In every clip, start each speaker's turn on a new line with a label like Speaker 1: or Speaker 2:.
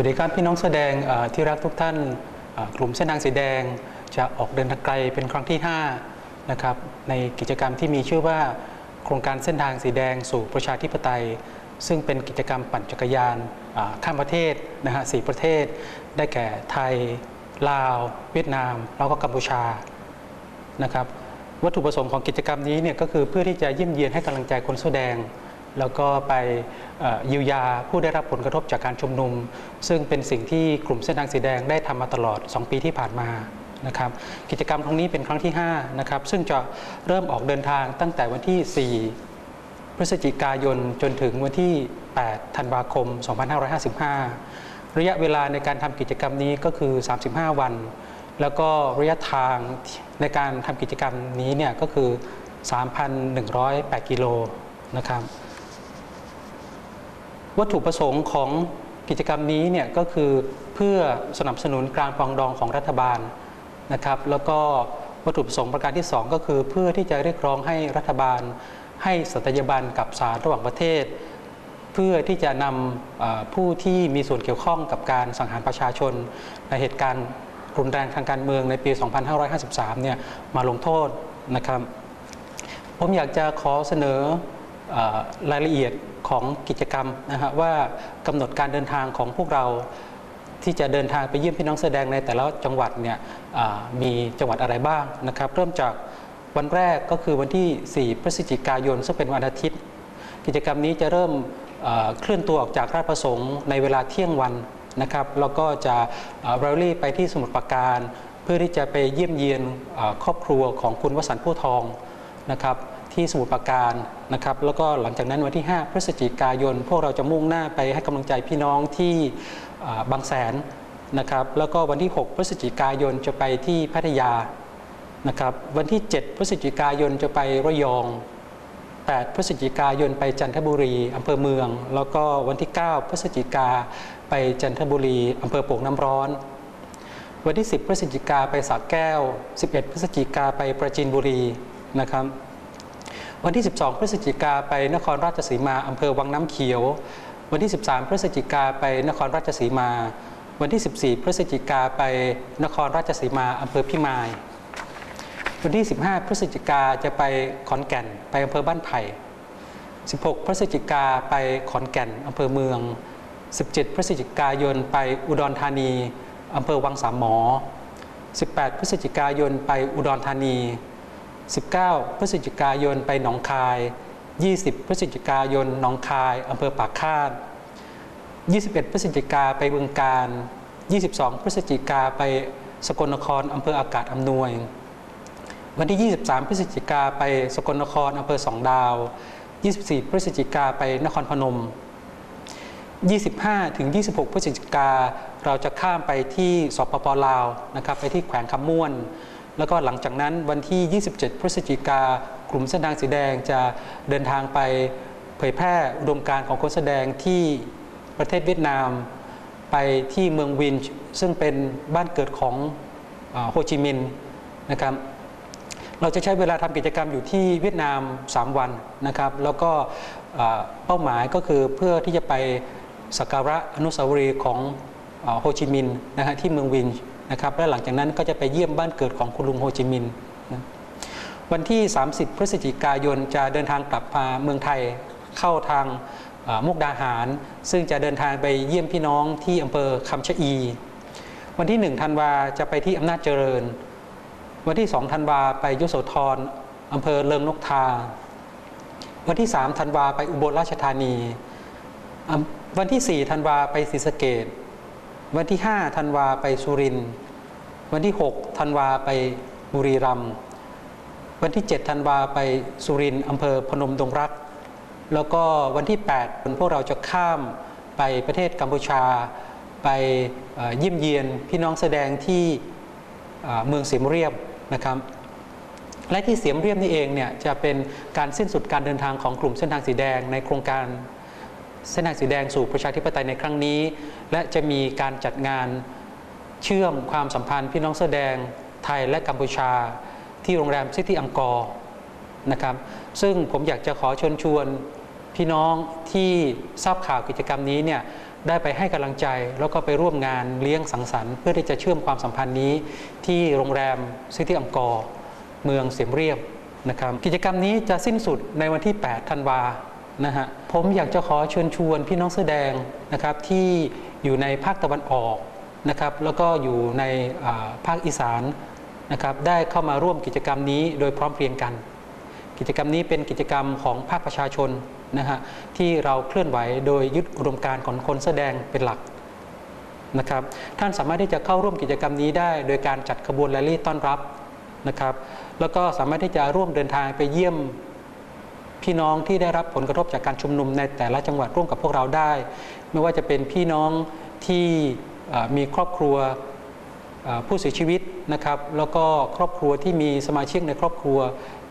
Speaker 1: วัสดีครับพี่น้องแสดงที่รักทุกท่านกลุ่มเส้นทางสีแดงจะออกเดินทางไกลเป็นครั้งที่5นะครับในกิจกรรมที่มีชื่อว่า โครงการเส้นทางสีแดงสู่ประชาธิปไตย ซึ่งเป็นกิจกรรมปั่นจักรยานข้ามประเทศนะฮะสี่ประเทศ ได้แก่ไทย ลาว เวียดนาม แล้วก็กัมพูชานะครับวัตถุประสงค์ของกิจกรรมนี้เนี่ยก็คือเพื่อที่จะเยี่ยมเยียนให้กำลังใจคนเสื้อแดง แล้วก็ไปเยียวยาผู้ได้รับผลกระทบจากการชุมนุม ซึ่งเป็นสิ่งที่กลุ่มเส้นทางสีแดงได้ทำมาตลอด 2 ปีที่ผ่านมานะครับกิจกรรมครั้งนี้เป็นครั้งที่5นะครับซึ่งจะเริ่มออกเดินทางตั้งแต่วันที่ 4 พฤศจิกายนจนถึงวันที่ 8 ธันวาคม 2555 ระยะเวลาในการทำกิจกรรมนี้ก็คือ 35 วัน แล้วก็ระยะทางในการทำกิจกรรมนี้เนี่ยก็คือ 3,108 กิโลนะครับ วัตถุประสงค์ของกิจกรรมนี้เนี่ยก็คือเพื่อสนับสนุนการปรองดองของรัฐบาลนะครับแล้วก็วัตถุประสงค์ประการที่ 2 ก็คือเพื่อที่จะเรียกร้องให้รัฐบาล ให้สัตยาบันกับศาลระหว่างประเทศ เพื่อที่จะนำผู้ที่มีส่วนเกี่ยวข้องกับการสังหารประชาชน ในเหตุการณ์รุนแรงทางการเมืองในปี 2553 เนี่ยมาลงโทษนะครับ ผมอยากจะขอเสนอ รายละเอียดของกิจกรรมนะฮะว่ากำหนดการเดินทางของพวกเราที่จะเดินทางไปเยี่ยมพี่น้องแสดงในแต่ละจังหวัดเนี่ยมีจังหวัดอะไรบ้างนะครับเริ่มจากวันแรกก็คือวันที่ 4 พฤศจิกายนซึ่งเป็นวันอาทิตย์ กิจกรรมนี้จะเริ่มเคลื่อนตัวออกจากราชประสงค์ในเวลาเที่ยงวันนะครับแล้วก็จะเรลลี่ไปที่สมุทรปราการ เพื่อที่จะไปเยี่ยมเยียนครอบครัวของคุณวสันต์ผู้ทองนะครับ ที่สมุทรปราการนะครับแล้วก็หลังจากนั้นวันที่ 5 พฤศจิกายน พวกเราจะมุ่งหน้าไปให้กำลังใจพี่น้องที่บางแสนนะครับแล้วก็วันที่ 6 พฤศจิกายนจะไปที่พัทยานะครับวันที่ 7 พฤศจิกายนจะไประยอง 8 พฤศจิกายนไปจันทบุรีอำเภอเมือง แล้วก็วันที่ 9 พฤศจิกาไปจันทบุรีอำเภอโป่งน้ำร้อน วันที่ 10 พฤศจิกาไปสระแก้ว 11 พฤศจิกาไปประจินบุรีนะครับ วันที่ 12 พฤศจิกาไปนครราชสีมาอำเภอวังน้ำเขียว วันที่ 13 พฤศจิกาไปนครราชสีมา วันที่ 14 พฤศจิกาไปนครราชสีมาอำเภอพิมาย วันที่ 15 พฤศจิกาจะไปขอนแก่น ไปอำเภอบ้านไผ่ 16 พฤศจิกาไปขอนแก่นอำเภอเมือง 17 พฤศจิกายนไปอุดรธานีอำเภอวังสามหมอ 18 พฤศจิกายนไปอุดรธานี 19 พฤศจิกายนไปหนองคาย 20 พฤศจิกายนหนองคายอำเภอปากคาด 21 พฤศจิกาไปบึงการ 22 พฤศจิกาไปสกลนครอำเภออากาศอำนวย วันที่ 23 พฤศจิกาไปสกลนครอำเภอสองดาว 24 พฤศจิกาไปนครพนม 25 ถึง 26 พฤศจิกาเราจะข้ามไปที่สปปลาวนะครับไปที่แขวงคำม่วน แล้วก็หลังจากนั้นวันที่ 27 พฤศจิกากลุ่มเส้นทางสีแดงจะเดินทางไปเผยแพร่อุดมการณ์ของคนแสดงที่ประเทศเวียดนาม ไปที่เมืองวินช์ซึ่งเป็นบ้านเกิดของโฮจิมินห์นะครับเราจะใช้เวลาทำกิจกรรมอยู่ที่เวียดนาม 3 วันนะครับ แล้วก็เป้าหมายก็คือเพื่อที่จะไปสักการะอนุสาวรีย์ของโฮจิมินห์นะฮะที่เมืองวินช์ นะครับและหลังจากนั้นก็จะไปเยี่ยมบ้านเกิดของคุณลุงโฮจิมินห์นะวันที่ 30 พฤศจิกายนจะเดินทางกลับมาเมืองไทยเข้าทางมุกดาหาร ซึ่งจะเดินทางไปเยี่ยมพี่น้องที่อำเภอคำชะอี วันที่ 1 ธันวาจะไปที่อำนาจเจริญ วันที่ 2 ธันวาไปยโสธรอำเภอเลิงนกทา วันที่ 3 ธันวาไปอุบลราชธานี วันที่ 4 ธันวาไปศรีสะเกด วันที่5ธันวาไปสุรินทร์วันที่6ธันวาไปบุรีรัมย์วันที่7ธันวาไปสุรินทร์อำเภอพนมดงรัก แล้วก็วันที่8พวกเราจะข้ามไปประเทศกัมพูชา ไปเยี่ยมเยียนพี่น้องแสดงที่เมืองเสียมเรียบนะครับและที่เสียมเรียบนี่เองเนี่ยจะเป็นการสิ้นสุดการเดินทางของกลุ่มเส้นทางสีแดงในโครงการ เส้นทางสีแดงสู่ประชาธิปไตยในครั้งนี้ และจะมีการจัดงานเชื่อมความสัมพันธ์พี่น้องเสื้อแดงไทยและกัมพูชา ที่โรงแรมซิตี้อังกอร์นะครับซึ่งผมอยากจะขอเชิญชวนพี่น้องที่ทราบข่าวกิจกรรมนี้เนี่ยได้ไปให้กำลังใจแล้วก็ไปร่วมงานเลี้ยงสังสรรค์เพื่อที่จะเชื่อมความสัมพันธ์นี้ ที่โรงแรมซิตี้อังกอร์เมืองเสียมเรียบนะครับกิจกรรมนี้จะสิ้นสุดในวันที่ 8 ธันวา นะฮะผมอยากจะขอเชิญชวนพี่น้องเสื้อแดงนะครับที่อยู่ในภาคตะวันออกนะครับแล้วก็อยู่ในภาคอีสานนะครับได้เข้ามาร่วมกิจกรรมนี้โดยพร้อมเพรียงกัน กิจกรรมนี้เป็นกิจกรรมของภาคประชาชนนะฮะที่เราเคลื่อนไหวโดยยึดอุดมการณ์ของคนแสอแดงเป็นหลักนะครับท่านสามารถที่จะเข้าร่วมกิจกรรมนี้ได้ โดยการจัดขบวนแรลลี่ต้อนรับนะครับแล้วก็สามารถที่จะร่วมเดินทางไปเยี่ยม พี่น้องที่ได้รับผลกระทบจากการชุมนุมในแต่ละจังหวัดร่วมกับพวกเราได้ ไม่ว่าจะเป็นพี่น้องที่มีครอบครัวผู้เสียชีวิตนะครับ แล้วก็ครอบครัวที่มีสมาชิกในครอบครัว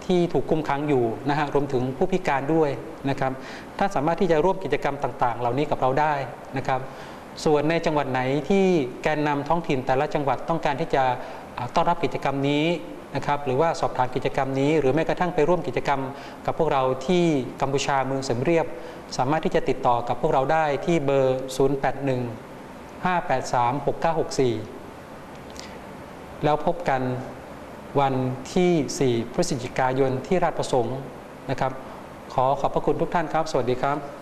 Speaker 1: ที่ถูกคุมขังอยู่นะฮะรวมถึงผู้พิการด้วยนะครับท่านสามารถที่จะร่วมกิจกรรมต่าง ๆ เหล่านี้กับเราได้นะครับ ส่วนในจังหวัดไหนที่แกนนำท้องถิ่นแต่ละจังหวัดต้องการที่จะต้อนรับกิจกรรมนี้ นะครับหรือว่าสอบถามกิจกรรมนี้ หรือแม้กระทั่งไปร่วมกิจกรรม กับพวกเราที่กัมพูชาเมืองเสมเรียบ สามารถที่จะติดต่อกับพวกเราได้ที่เบอร์ 081 583 6964 แล้วพบกันวันที่ 4 พฤศจิกายนที่ราชประสงค์นะครับ ขอขอบพระคุณทุกท่านครับ สวัสดีครับ